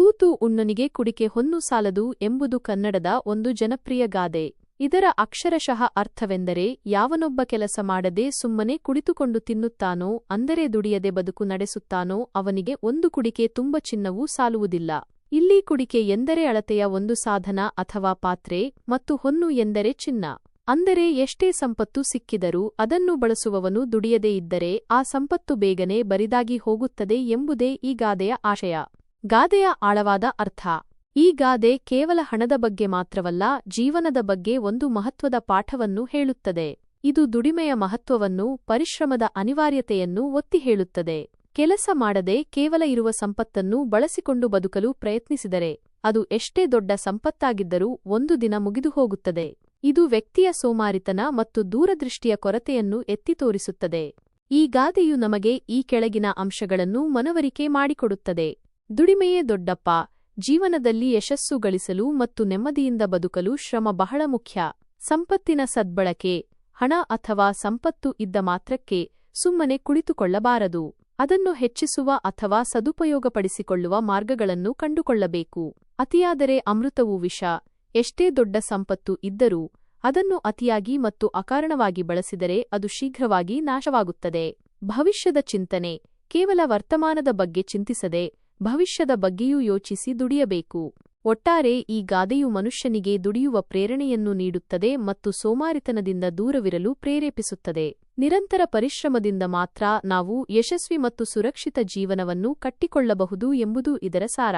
ಕೂತು ಉಣ್ಣನಿಗೆ ಕುಡಿಕೆ ಹೊನ್ನು ಸಾಲದು ಎಂಬುದು ಕನ್ನಡದ ಒಂದು ಜನಪ್ರಿಯ ಗಾದೆ. ಇದರ ಅಕ್ಷರಶಃ ಅರ್ಥವೆಂದರೆ ಯಾವನೊಬ್ಬ ಕೆಲಸ ಮಾಡದೆ ಸುಮ್ಮನೆ ಕುಳಿತುಕೊಂಡು ತಿನ್ನುತ್ತಾನೋ, ಅಂದರೆ ದುಡಿಯದೆ ಬದುಕು ನಡೆಸುತ್ತಾನೋ, ಅವನಿಗೆ ಒಂದು ಕುಡಿಕೆ ತುಂಬ ಚಿನ್ನವೂ ಸಾಲುವುದಿಲ್ಲ. ಇಲ್ಲಿ ಕುಡಿಕೆ ಎಂದರೆ ಅಳತೆಯ ಒಂದು ಸಾಧನ ಅಥವಾ ಪಾತ್ರೆ, ಮತ್ತು ಹೊನ್ನು ಎಂದರೆ ಚಿನ್ನ. ಅಂದರೆ ಎಷ್ಟೇ ಸಂಪತ್ತು ಸಿಕ್ಕಿದರೂ ಅದನ್ನು ಬಳಸುವವನು ದುಡಿಯದೇ ಇದ್ದರೆ ಆ ಸಂಪತ್ತು ಬೇಗನೆ ಬರಿದಾಗಿ ಹೋಗುತ್ತದೆ ಎಂಬುದೇ ಈ ಗಾದೆಯ ಆಶಯ. ಗಾದೆಯ ಆಳವಾದ ಅರ್ಥ. ಈ ಗಾದೆ ಕೇವಲ ಹಣದ ಬಗ್ಗೆ ಮಾತ್ರವಲ್ಲ, ಜೀವನದ ಬಗ್ಗೆ ಒಂದು ಮಹತ್ವದ ಪಾಠವನ್ನು ಹೇಳುತ್ತದೆ. ಇದು ದುಡಿಮೆಯ ಮಹತ್ವವನ್ನು, ಪರಿಶ್ರಮದ ಅನಿವಾರ್ಯತೆಯನ್ನು ಒತ್ತಿ ಹೇಳುತ್ತದೆ. ಕೆಲಸ ಮಾಡದೆ ಕೇವಲ ಇರುವ ಸಂಪತ್ತನ್ನು ಬಳಸಿಕೊಂಡು ಬದುಕಲು ಪ್ರಯತ್ನಿಸಿದರೆ, ಅದು ಎಷ್ಟೇ ದೊಡ್ಡ ಸಂಪತ್ತಾಗಿದ್ದರೂ ಒಂದು ದಿನ ಮುಗಿದು ಹೋಗುತ್ತದೆ. ಇದು ವ್ಯಕ್ತಿಯ ಸೋಮಾರಿತನ ಮತ್ತು ದೂರದೃಷ್ಟಿಯ ಕೊರತೆಯನ್ನು ಎತ್ತಿ ತೋರಿಸುತ್ತದೆ. ಈ ಗಾದೆಯು ನಮಗೆ ಈ ಕೆಳಗಿನ ಅಂಶಗಳನ್ನು ಮನವರಿಕೆ ಮಾಡಿಕೊಡುತ್ತದೆ. ದುಡಿಮೆಯೇ ದೊಡ್ಡಪ್ಪ, ಜೀವನದಲ್ಲಿ ಯಶಸ್ಸು ಗಳಿಸಲು ಮತ್ತು ನೆಮ್ಮದಿಯಿಂದ ಬದುಕಲು ಶ್ರಮ ಬಹಳ ಮುಖ್ಯ. ಸಂಪತ್ತಿನ ಸದ್ಬಳಕೆ, ಹಣ ಅಥವಾ ಸಂಪತ್ತು ಇದ್ದ ಮಾತ್ರಕ್ಕೆ ಸುಮ್ಮನೆ ಕುಳಿತುಕೊಳ್ಳಬಾರದು. ಅದನ್ನು ಹೆಚ್ಚಿಸುವ ಅಥವಾ ಸದುಪಯೋಗಪಡಿಸಿಕೊಳ್ಳುವ ಮಾರ್ಗಗಳನ್ನು ಕಂಡುಕೊಳ್ಳಬೇಕು. ಅತಿಯಾದರೆ ಅಮೃತವು ವಿಷ. ಎಷ್ಟೇ ದೊಡ್ಡ ಸಂಪತ್ತು ಇದ್ದರೂ ಅದನ್ನು ಅತಿಯಾಗಿ ಮತ್ತು ಅಕಾರಣವಾಗಿ ಬಳಸಿದರೆ ಅದು ಶೀಘ್ರವಾಗಿ ನಾಶವಾಗುತ್ತದೆ. ಭವಿಷ್ಯದ ಚಿಂತನೆ, ಕೇವಲ ವರ್ತಮಾನದ ಬಗ್ಗೆ ಚಿಂತಿಸದೆ ಭವಿಷ್ಯದ ಬಗ್ಗೆಯೂ ಯೋಚಿಸಿ ದುಡಿಯಬೇಕು. ಒಟ್ಟಾರೆ ಈ ಗಾದೆಯು ಮನುಷ್ಯನಿಗೆ ದುಡಿಯುವ ಪ್ರೇರಣೆಯನ್ನು ನೀಡುತ್ತದೆ ಮತ್ತು ಸೋಮಾರಿತನದಿಂದ ದೂರವಿರಲು ಪ್ರೇರೇಪಿಸುತ್ತದೆ. ನಿರಂತರ ಪರಿಶ್ರಮದಿಂದ ಮಾತ್ರ ನಾವು ಯಶಸ್ವಿ ಮತ್ತು ಸುರಕ್ಷಿತ ಜೀವನವನ್ನು ಕಟ್ಟಿಕೊಳ್ಳಬಹುದು ಎಂಬುದು ಇದರ ಸಾರ.